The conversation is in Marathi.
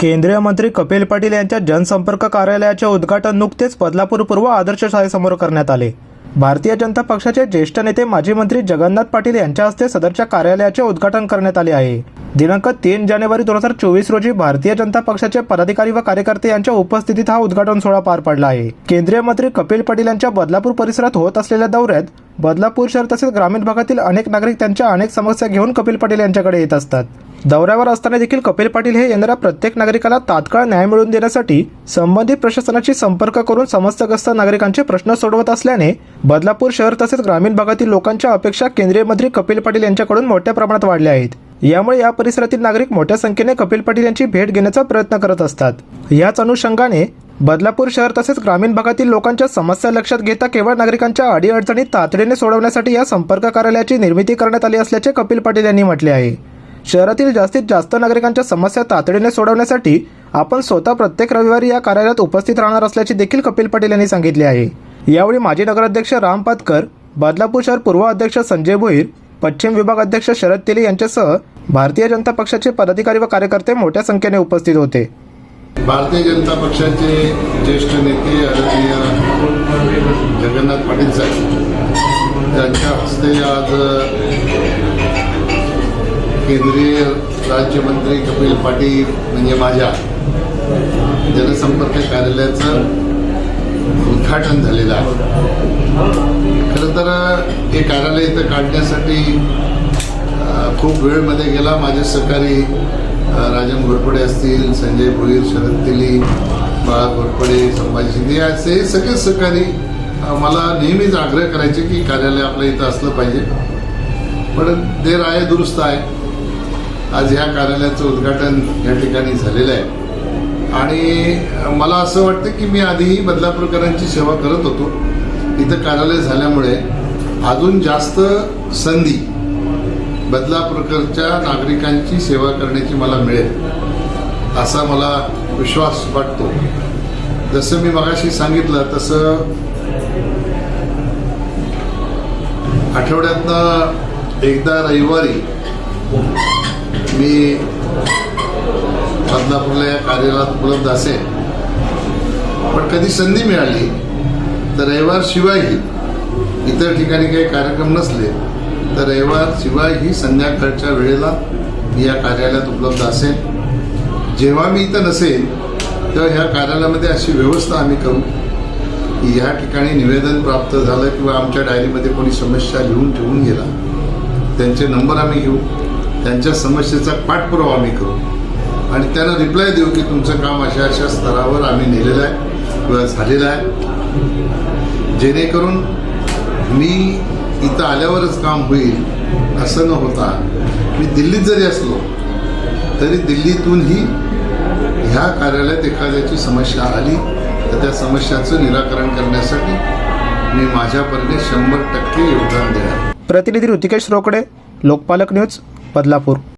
केंद्रीय मंत्री कपिल पाटील यांच्या जनसंपर्क कार्यालयाचे उद्घाटन नुकतेच बदलापूर पूर्व आदर्श शाळेसमोर करण्यात आले. भारतीय जनता पक्षाचे ज्येष्ठ नेते माजी मंत्री जगन्नाथ पाटील यांच्या हस्ते सदरच्या कार्यालयाचे उद्घाटन करण्यात आले आहे. दिनांक तीन जानेवारी दोन हजार चोवीस रोजी भारतीय जनता पक्षाचे पदाधिकारी व कार्यकर्ते यांच्या उपस्थितीत हा उद्घाटन सोहळा पार पडला आहे. केंद्रीय मंत्री कपिल पाटील यांच्या बदलापूर परिसरात होत असलेल्या दौऱ्यात बदलापूर शहर तसेच ग्रामीण भागातील अनेक नागरिक त्यांच्या अनेक समस्या घेऊन कपिल पाटील यांच्याकडे येत असतात. दौऱ्यावर असताना देखील कपिल पाटील हे येणाऱ्या प्रत्येक नागरिकाला तात्काळ न्याय मिळवून देण्यासाठी संबंधित प्रशासनाशी संपर्क करून समस्याग्रस्त नागरिकांचे प्रश्न सोडवत असल्याने बदलापूर शहर तसेच ग्रामीण भागातील लोकांच्या अपेक्षा केंद्रीय मंत्री कपिल पाटील यांच्याकडून मोठ्या प्रमाणात वाढल्या आहेत. यामुळे या परिसरातील नागरिक मोठ्या संख्येने कपिल पाटील यांची भेट घेण्याचा प्रयत्न करत असतात. याच अनुषंगाने बदलापूर शहर तसेच ग्रामीण भागातील लोकांच्या समस्या लक्षात घेता केवळ नागरिकांच्या अडीअडचणी तातडीने सोडवण्यासाठी या संपर्क कार्यालयाची निर्मिती करण्यात आली असल्याचे कपिल पाटील यांनी म्हटले आहे. शहरातील जास्तीत जास्त नागरिकांच्या समस्या तातडीने सोडवण्यासाठी आपण स्वतः प्रत्येक रविवारी या कार्यालयात उपस्थित राहणार असल्याचे देखील कपिल पटेल यांनी सांगितले आहे. यावेळी माजी नगराध्यक्ष राम पातकर बदलापूर शहर पूर्व अध्यक्ष संजय भोईर पश्चिम विभाग अध्यक्ष शरद तेली यांच्यासह भारतीय जनता पक्षाचे पदाधिकारी व कार्यकर्ते मोठ्या संख्येने उपस्थित होते. भारतीय जनता पक्षाचे ज्येष्ठ नेते आदरणीय जगन्नाथ पाटील साहेब यांच्या हस्ते आज केंद्रीय राज्यमंत्री कपिल पाटील म्हणजे माझ्या जनसंपर्क कार्यालयाचं उद्घाटन झालेलं आहे. खरं तर हे कार्यालय इथं काढण्यासाठी खूप वेळमध्ये गेला. माझे सहकारी राजन घोरपडे असतील संजय भोईर शरद तेली बाळा घोरपडे संभाजी शिंदे असे हे सगळे सहकारी मला नेहमीच आग्रह करायचे की कार्यालय आपलं इथं असलं पाहिजे. पण देर आहे दुरुस्त आहे. आज ह्या कार्यालयाचं उद्घाटन या ठिकाणी झालेलं आहे. आणि मला असं वाटतं की मी आधीही बदलापूरकरांची सेवा करत होतो. इथं कार्यालय झाल्यामुळे अजून जास्त संधी बदलापूरकरच्या नागरिकांची सेवा करण्याची मला मिळेल असा मला विश्वास वाटतो. जसं मी मगाशी सांगितलं तसं आठवड्यातनं एकदा रविवारी मी बदलापूरला या कार्यालयात उपलब्ध असेल. पण कधी संधी मिळाली तर रविवारशिवायही इतर ठिकाणी काही कार्यक्रम नसले तर रविवार शिवाय ही संध्याकाळच्या वेळेला मी या कार्यालयात उपलब्ध असेल. जेव्हा मी इथं नसेल तेव्हा ह्या कार्यालयामध्ये अशी व्यवस्था आम्ही करू. की या ठिकाणी निवेदन प्राप्त झालं किंवा आमच्या डायरीमध्ये कोणी समस्या लिहून ठेवून गेला त्यांचे नंबर आम्ही घेऊ. त्यांच्या समस्येचा पाठपुरावा आम्ही करू. आणि त्यांना रिप्लाय देऊ की तुमचं काम अशा अशा स्तरावर आम्ही नेलेलं आहे किंवा झालेलं आहे. जेणेकरून मी इथं आल्यावरच काम होईल असं न होता मी दिल्लीत जरी असलो तरी दिल्लीतूनही ह्या कार्यालयात एखाद्याची समस्या आली तर त्या समस्याचं निराकरण करण्यासाठी मी माझ्यापर्यंत शंभर टक्के योगदान देणार प्रतिनिधी ऋतिकेश रोकडे लोकपालक न्यूज बदलापूर